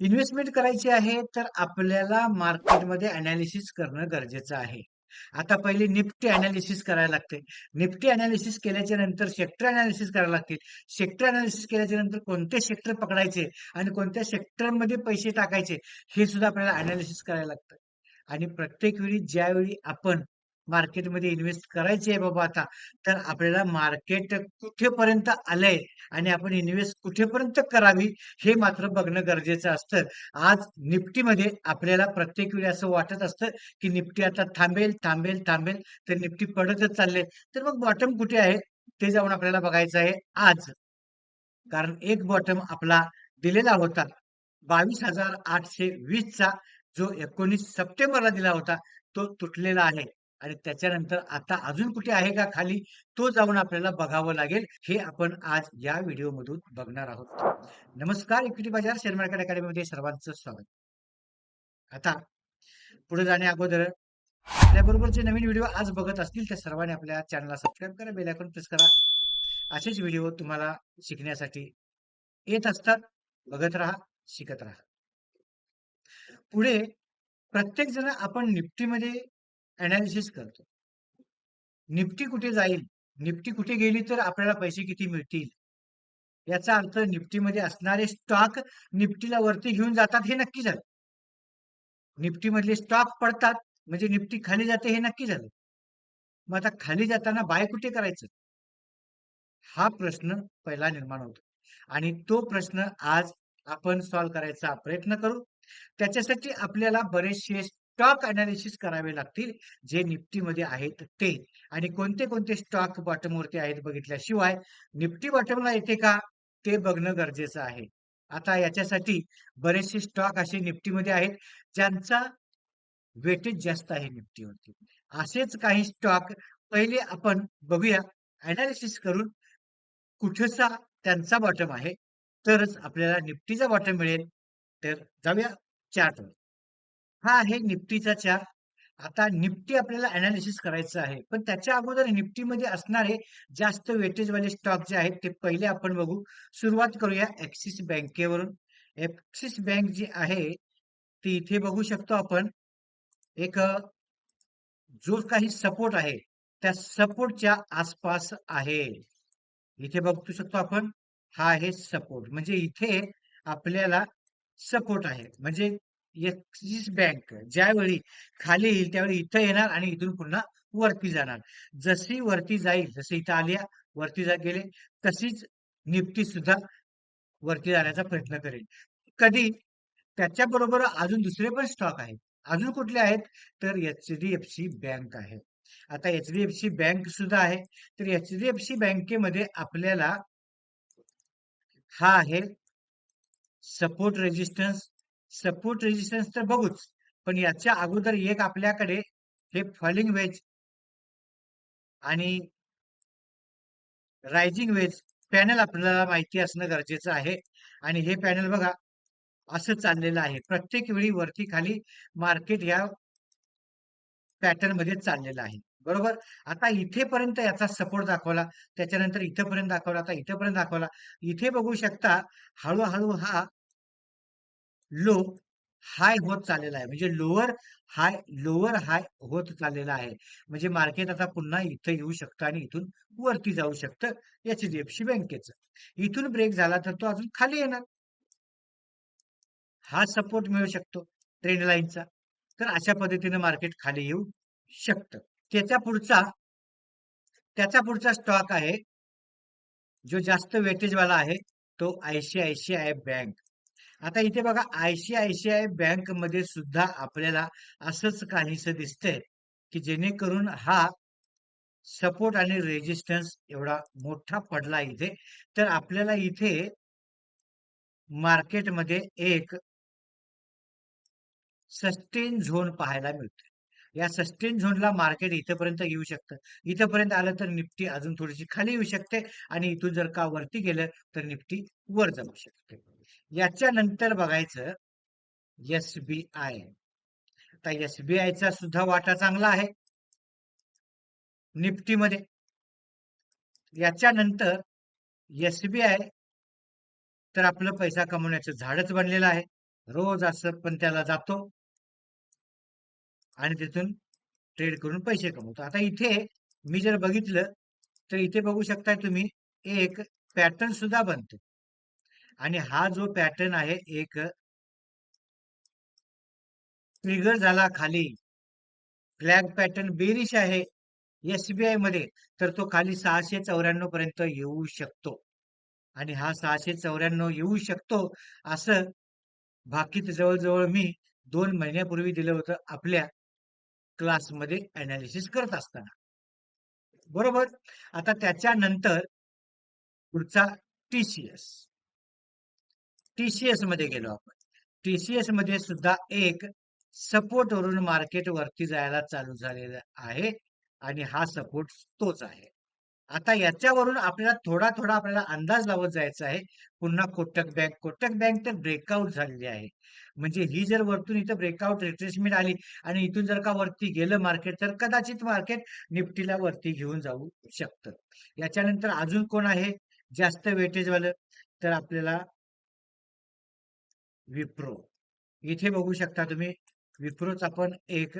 Investment करायची आहे तर आपल्याला मार्केटमध्ये अनालिसिस करणं गरजेचं आहे. आता पहिले निफ्टी अनालिसिस करायला लागते. निफ्टी अनालिसिस केल्याच्यानंतर सेक्टर अनालिसिस करायला लागतील. सेक्टर अनालिसिस केल्याच्यानंतर कोणते सेक्टर पकडायचे आणि कोणत्या सेक्टरमध्ये पैसे टाकायचे हे सुद्धा आपल्याला अनालिसिस करायला लागतं. आणि प्रत्येक वेळी ज्यावेळी आपण मार्केटमध्ये इन्व्हेस्ट करायची आहे बाबा आता, तर आपल्याला मार्केट कुठेपर्यंत आलंय आणि आपण इन्व्हेस्ट कुठेपर्यंत करावी हे मात्र बघणं गरजेचं असतं. आज निफ्टीमध्ये आपल्याला प्रत्येक वेळी असं वाटत असतं, की निफ्टी आता थांबेल, थांबेल, थांबेल तर निफ्टी पडतच चालले. तर मग बॉटम कुठे आहे? ते जाऊन आपल्याला बघायचं आहे आज. कारण एक बॉटम आपला दिलेला होता बावीस हजार आठशे वीसचा जो 19 सप्टेंबरला दिला होता, तो तुटलेला आहे. आणि त्याच्यानंतर आता अजून कुठे आहे का खाली? तो जाऊन आपल्याला बघावं लागेल. हे आपण आज या व्हिडिओमधून बघणार आहोत. नमस्कार इक्विटी बाजार शेअर मार्केट अकॅडमीमध्ये सर्वांचं स्वागत. आता पुढे जाण्या अगोदर आपल्याबरोबर जे नवीन व्हिडिओ आज बघत असतील त्या सर्वांनी आपल्या चॅनलला सबस्क्राईब करा, बेल आयकॉन प्रेस करा. असेच व्हिडिओ तुम्हाला शिकण्यासाठी येत असतात. बघत राहा, शिकत राहा. पुढे प्रत्येक जण आपण निफ्टीमध्ये अनालिसिस करतो. निफ्टी कुठे जाईल? निफ्टी कुठे गेली तर आपल्याला पैसे किती मिळतील? याचा अर्थ निफ्टीमध्ये असणारे स्टॉक निफ्टीला वरती घेऊन जातात हे नक्की झालं. निफ्टीमधले स्टॉक पडतात म्हणजे निफ्टी खाली जाते हे नक्की झालं. मग आता खाली जाताना बाय कुठे करायचं? हा प्रश्न पहिला निर्माण होतो. आणि तो प्रश्न आज आपण सॉल्व्ह करायचा प्रयत्न करू. त्याच्यासाठी आपल्याला बरेचसे स्टॉक अनालिसिस करावे लागतील, जे निफ्टीमध्ये आहेत ते. आणि कोणते-कोणते स्टॉक बॉटमवरती आहेत बघितल्याशिवाय निफ्टी बॉटमला येते का? ते बघणं गरजेचं आहे. आता याच्यासाठी बरेचसे स्टॉक असे निफ्टीमध्ये आहेत, ज्यांचा वेटेज जास्त आहे निफ्टीवरती. असेच काही स्टॉक पहिले आपण बघूया अनालिसिस करून कुठचा त्यांचा बॉटम आहे, तरच आपल्याला निफ्टीचा बॉटम मिळेल. तर जाऊया चार्टवर. हा आहे निफ्टीचा चार्ट. आता निफ्टी आपल्याला अनालिसिस करायचं आहे. पण त्याच्या अगोदर निफ्टीमध्ये असणारे जास्त वेटेजवाले स्टॉक जे आहेत ते पहिले आपण बघू. सुरुवात करूया ऍक्सिस बँकेवरून. ऍक्सिस बँक जी आहे, ती इथे बघू शकतो आपण. एक जो काही सपोर्ट आहे, त्या सपोर्टच्या आसपास आहे. इथे बघू शकतो आपण. हा आहे सपोर्ट. म्हणजे इथे आपल्याला सपोर्ट आहे. म्हणजे एक्सिस बँक ज्यावेळी खाली येईल त्यावेळी इथं येणार आणि इथून पुन्हा वरती जाणार. जशी वरती जाईल, जसे इथं आल्या, वरती जा गेले, तशीच निफ्टी सुद्धा वरती जाण्याचा प्रयत्न करेल. कधी त्याच्याबरोबर अजून दुसरे पण स्टॉक आहेत. अजून कुठले आहेत? तर एच-डी-एफ-सी बँक आहे. आता एच-डी-एफ-सी बँक सुद्धा आहे. तर एच-डी-एफ-सी बँकेमध्ये आपल्याला हा आहे सपोर्ट रेजिस्टन्स सपोर्ट रेजिस्टन्स तर बघूच. पण याच्या अगोदर एक आपल्याकडे हे फॉलिंग वेज आणि रायझिंग वेज पॅनल आपल्याला माहिती असणं गरजेचं आहे. आणि हे पॅनल बघा असं चाललेलं आहे. प्रत्येक वेळी वरती खाली मार्केट या पॅटर्नमध्ये चाललेलं आहे. बरोबर? आता इथेपर्यंत याचा सपोर्ट दाखवला. त्याच्यानंतर इथेपर्यंत दाखवला. आता इथेपर्यंत दाखवला. इथे बघू शकता हळूहळू हा लो हाय होत चाललेला आहे. म्हणजे लोअर हाय, लोअर हाय होत चाललेला आहे. म्हणजे मार्केट आता पुन्हा इथं येऊ शकतं आणि इथून वरती जाऊ शकतं एच-डी-एफ-सी बँकेचं. इथून ब्रेक झाला तर तो अजून खाली येणार. हा सपोर्ट मिळू शकतो ट्रेंड लाईनचा. तर अशा पद्धतीने मार्केट खाली येऊ शकतं. त्याच्या पुढचा त्याचा पुढचा स्टॉक आहे, जो जास्त वेटेजवाला आहे, तो आयसीआयसीआय बँक. आता इथे बघा आयसीआयसीआय बँकमध्ये सुद्धा आपल्याला असंच काहीसं दिसतंय, की जेणेकरून हा सपोर्ट आणि रेजिस्टन्स एवढा मोठा पडला इथे. तर आपल्याला इथे मार्केटमध्ये एक सस्टेन झोन पाहायला मिळतोय. या सस्टेन झोनला मार्केट इथपर्यंत येऊ शकतं. इथपर्यंत आलं तर निफ्टी अजून थोडीशी खाली येऊ शकते आणि इथून जर का वरती गेलं तर निफ्टी वर जाऊ शकते. याच्यानंतर बघायचं एस-बी-आय. आता एस-बी-आयचा सुद्धा वाटा चांगला आहे. निफ्टीमध्ये. याच्यानंतर एस-बी-आय तर आपलं पैसा कमवण्याचं झाडच बनलेलं आहे. रोज असं पण त्याला जातो आणि तिथून ट्रेड करून पैसे कमवतो आता इथे मी जर बघितलं तर इथे बघू शकताय तुम्ही एक पॅटर्न सुद्धा बनतो आणि हा जो पॅटर्न आहे एक ट्रिगर झाला खाली. फ्लॅग पॅटर्न बेरिश आहे एसबीआयमध्ये तर तो खाली सहाशे चौऱ्याण्णव पर्यंत येऊ शकतो. आणि हा सहाशे चौऱ्याण्णव येऊ शकतो असं भाकीत जवळजवळ मी दोन महिन्यापूर्वी दिलं होतं आपल्या क्लासमध्ये अनालिसिस करत असताना. बरोबर? आता त्याच्यानंतर पुढचा टीसीएस टीसीएसमध्ये गेलो आपण. टीसीएसमध्ये सुद्धा एक सपोर्ट वरून मार्केट वरती जायला चालू झालेलं आहे आणि हा सपोर्ट तोच आहे. आता याच्यावरून आपल्याला थोडा थोडा आपल्याला अंदाज लावत जायचा आहे. पुन्हा कोटक बँक कोटक बँक तर ब्रेकआउट झालेली आहे. म्हणजे ही जर वरतून इथं ब्रेकआउट रिट्रेसमेंट आली आणि इथून जर का वरती गेलं मार्केट तर कदाचित मार्केट निफ्टीला वरती घेऊन जाऊ शकतं. याच्यानंतर अजून कोण आहे? जास्त वेटेजवालं तर आपल्याला विप्रो. इथे बघू शकता तुम्ही विप्रोचा पण एक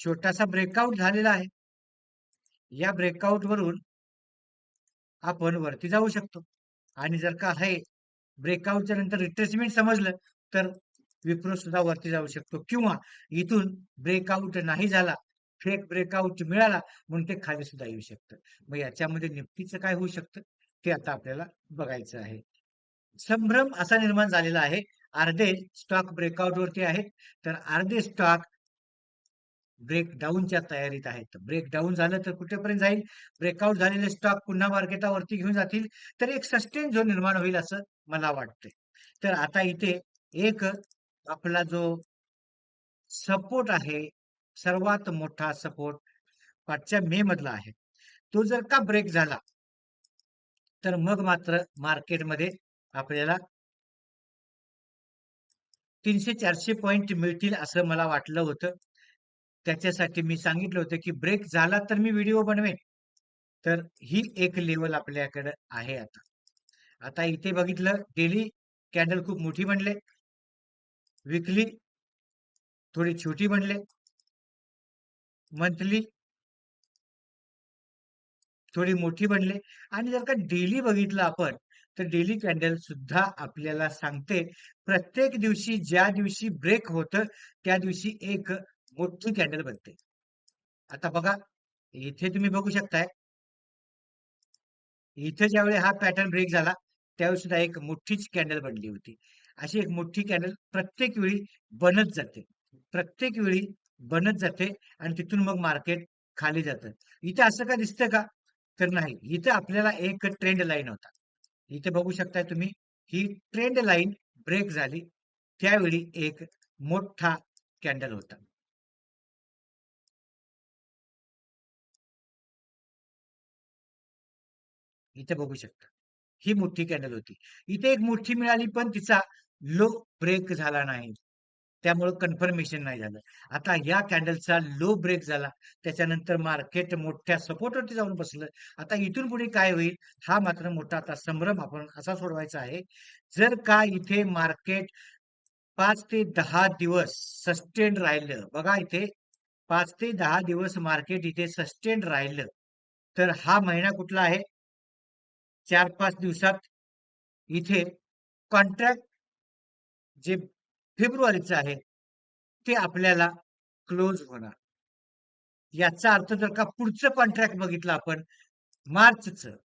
छोटासा ब्रेकआउट झालेला आहे. या ब्रेकआउट वरून आपण वरती जाऊ शकतो. आणि जर का हे ब्रेकआउटच्या नंतर रिट्रेसमेंट समजलं तर विप्रो सुद्धा वरती जाऊ शकतो. किंवा इथून ब्रेकआउट नाही झाला फेक ब्रेकआउट मिळाला म्हणून ते खाली सुद्धा येऊ शकतं. मग याच्यामध्ये निफ्टीचं काय होऊ शकतं ते आता आपल्याला बघायचं आहे. संभ्रम असा निर्माण झालेला आहे अर्धे स्टॉक ब्रेकआउट वरती आहेत. तर अर्धे स्टॉक ब्रेकडाऊनच्या तयारीत आहेत. ब्रेकडाऊन झालं तर कुठेपर्यंत जाईल? ब्रेकआउट झालेले स्टॉक पुन्हा मार्केटावरती घेऊन जातील. तर एक सस्टेन झोन निर्माण होईल असं मला वाटतंय. तर आता इथे एक आपला जो सपोर्ट आहे सर्वात मोठा सपोर्ट पाचच्या मे मधला आहे. तो जर का ब्रेक झाला तर मग मात्र मार्केटमध्ये आपल्याला तीनशे चारशे पॉईंट मिळतील असं मला वाटलं होतं. त्याच्यासाठी मी सांगितलं होतं की ब्रेक झाला तर मी व्हिडिओ बनवेन. तर ही एक लेवल आपल्याकडे आहे आता. आता इथे बघितलं डेली कॅन्डल खूप मोठी बनले. विकली थोडी छोटी बनले. मंथली थोडी मोठी बनले. आणि जर का डेली बघितलं आपण तर डेली कॅन्डल सुद्धा आपल्याला सांगते. प्रत्येक दिवशी ज्या दिवशी ब्रेक होतं त्या दिवशी एक मोठी कॅन्डल बनते. आता बघा इथे तुम्ही बघू शकताय. इथे ज्यावेळी हा पॅटर्न ब्रेक झाला त्यावेळी सुद्धा एक मोठीच कॅन्डल बनली होती. अशी एक मोठी कॅन्डल प्रत्येक वेळी बनत जाते. प्रत्येक वेळी बनत जाते आणि तिथून मग मार्केट खाली जातं. इथे असं का दिसतं का? तर नाही. इथे आपल्याला एक ट्रेंड लाईन होता. इथे बघू शकताय तुम्ही ही ट्रेंड लाईन ब्रेक झाली. त्यावेळी एक मोठा कॅन्डल होता. इथे बघू शकता. ही मोठी कॅन्डल होती. इथे एक मोठी मिळाली पण तिचा लो ब्रेक झाला नाही. त्यामुळे कन्फर्मेशन नाही झालं. आता या कॅन्डलचा लो ब्रेक झाला. त्याच्यानंतर मार्केट मोठ्या सपोर्टवरती जाऊन बसलं. आता इथून पुढे काय होईल? हा मात्र मोठा आता संभ्रम आपण असा सोडवायचा आहे. जर का इथे मार्केट पाच ते दहा दिवस सस्टेन राहिलं बघा इथे पाच ते दहा दिवस मार्केट इथे सस्टेन राहिलं तर हा महिना कुठला आहे? चार पाच दिवसात इथे कॉन्ट्रॅक्ट जे फेब्रुवारीचं आहे. ते आपल्याला क्लोज होणार. याचा अर्थ जर का पुढचं कॉन्ट्रॅक्ट बघितलं आपण मार्चचं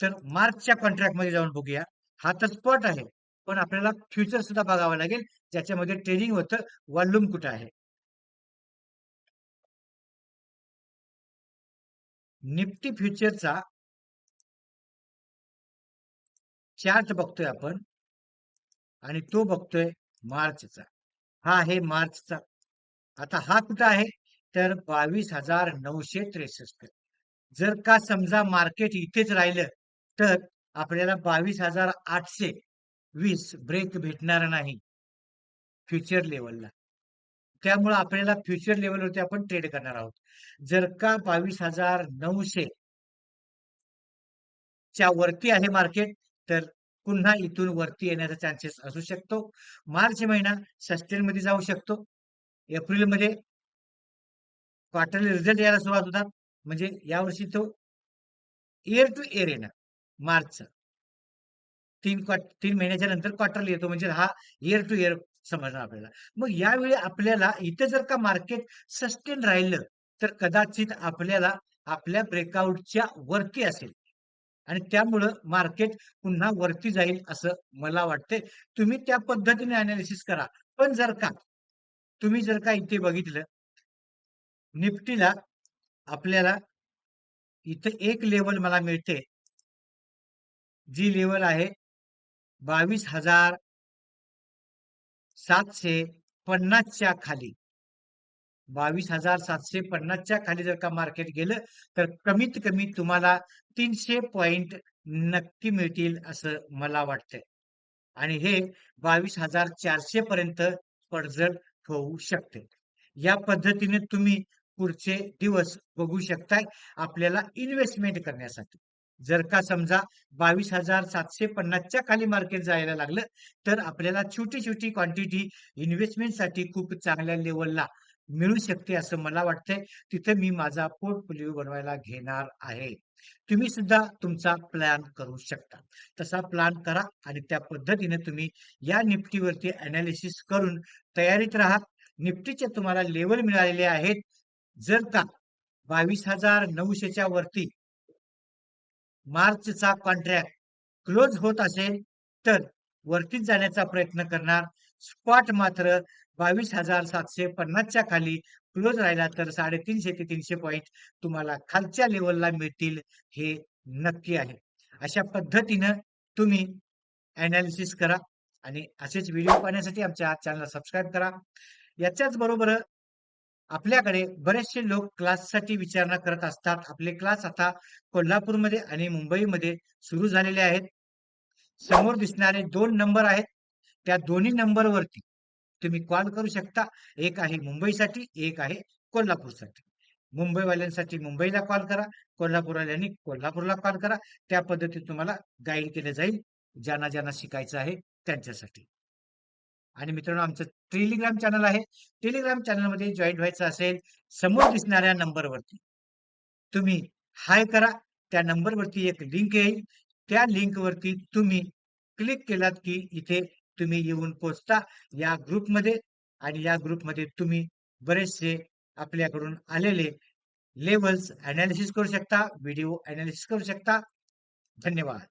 तर मार्चच्या कॉन्ट्रॅक्टमध्ये जाऊन बघूया. हा तर स्पॉट आहे पण आपल्याला फ्युचर सुद्धा बघावं लागेल ज्याच्यामध्ये ट्रेडिंग होतं वॉल्यूम कुठं आहे. निफ्टी फ्युचरचा चार्ट बघतोय आपण आणि तो बघतोय मार्चचा. हा आहे मार्चचा. आता हा कुठं आहे? तर बावीस हजार नऊशे त्रेसष्ट. जर का समजा मार्केट इथेच राहिलं तर आपल्याला बावीस हजार आठशे वीस ब्रेक भेटणार नाही. फ्युचर लेवलला त्यामुळे आपल्याला फ्युचर लेवलवरती आपण ट्रेड करणार आहोत. जर का बावीस हजार नऊशे च्या वरती आहे मार्केट तर पुन्हा इथून वरती येण्याचा चान्सेस असू शकतो. मार्च महिना सस्टेन मध्ये जाऊ शकतो. एप्रिलमध्ये क्वार्टरली रिझल्ट यायला सुरुवात होतात. म्हणजे यावर्षी तो इयर टू इयर येणार. मार्चचा. तीन क्वार्ट तीन महिन्याच्या नंतर क्वार्टरली येतो. म्हणजे हा इयर टू इयर समजणार आपल्याला. मग यावेळी आपल्याला इथं जर का मार्केट सस्टेन राहिलं तर कदाचित आपल्याला आपल्या ब्रेकआउटच्या वरती असेल. आणि त्यामुळं मार्केट पुन्हा वरती जाईल असं मला वाटतंय. तुम्ही त्या पद्धतीने अनालिसिस करा. पण जर का तुम्ही जर का इथे बघितलं निफ्टीला आपल्याला इथे एक लेवल मला मिळते. जी लेवल आहे बावीस हजार सातशे पन्नासच्या खाली. बावीस हजार सातशे पन्नासच्या खाली जर का मार्केट गेलं तर कमीत कमी तुम्हाला तीनशे पॉइंट नक्की मिळतील असं मला वाटतंय. आणि हे बावीस हजार चारशे पर्यंत पडझड होऊ शकते. या पद्धतीने तुम्ही पुढचे दिवस बघू शकताय आपल्याला इन्व्हेस्टमेंट करण्यासाठी. जर का समजा बावीस हजार सातशे पन्नासच्या खाली मार्केट जायला लागलं तर आपल्याला छोटी छोटी क्वांटिटी इन्व्हेस्टमेंटसाठी खूप चांगल्या लेवलला मिळू शकते असं मला वाटतंय. तिथे मी माझा पोर्टफोलिओ बनवायला घेणार आहे. तुम्ही सुद्धा तुमचा प्लॅन करू शकता. तसा प्लॅन करा आणि त्या पद्धतीने तुम्ही या निफ्टीवरती अनालिसिस करून तयारीत राहा. निफ्टीचे तुम्हाला लेवल मिळालेले आहेत. जर का बावीस हजार नऊशेच्या वरती मार्चचा कॉन्ट्रॅक्ट क्लोज होत असेल तर वरतीच जाण्याचा प्रयत्न करणार. स्पॉट मात्र बावीस हजार सातशे पन्नासच्या खाली क्लोज राहिला तर साडेतीनशे ते तीनशे पॉईंट तुम्हाला खालच्या लेवलला मिळतील हे नक्की आहे. अशा पद्धतीनं तुम्ही अनालिसिस करा आणि असेच व्हिडिओ पाहण्यासाठी आमच्या चॅनलला सबस्क्राईब करा. याच्याच बरोबर आपल्याकडे बरेचसे लोक क्लाससाठी विचारणा करत असतात. आपले क्लास आता कोल्हापूरमध्ये आणि मुंबईमध्ये सुरू झालेले आहेत. समोर दिसणारे दोन नंबर आहेत. त्या दोन्ही नंबरवरती तुम्ही कॉल करू शकता. एक आहे मुंबईसाठी एक आहे कोल्हापूरसाठी. मुंबईवाल्यांसाठी मुंबईला कॉल करा कोल्हापूरवाल्यांनी कोल्हापूरला कॉल करा. त्या पद्धतीत तुम्हाला गाईड केलं जाईल. ज्यांना ज्यांना शिकायचं आहे त्यांच्यासाठी. आणि मित्रांनो आमचं टेलिग्राम चॅनल आहे. टेलिग्राम चॅनलमध्ये जॉईन व्हायचं असेल समोर दिसणाऱ्या नंबरवरती तुम्ही हाय करा. त्या नंबरवरती एक लिंक येईल. त्या लिंकवरती तुम्ही क्लिक केलात की इथे तुम्ही येऊन पोचता या ग्रुपमध्ये आणि या ग्रुपमध्ये तुम्ही बरेचसे आपल्याकडून आलेले लेवल्स अनालिसिस करू शकता व्हिडिओ अनालिसिस करू शकता. धन्यवाद.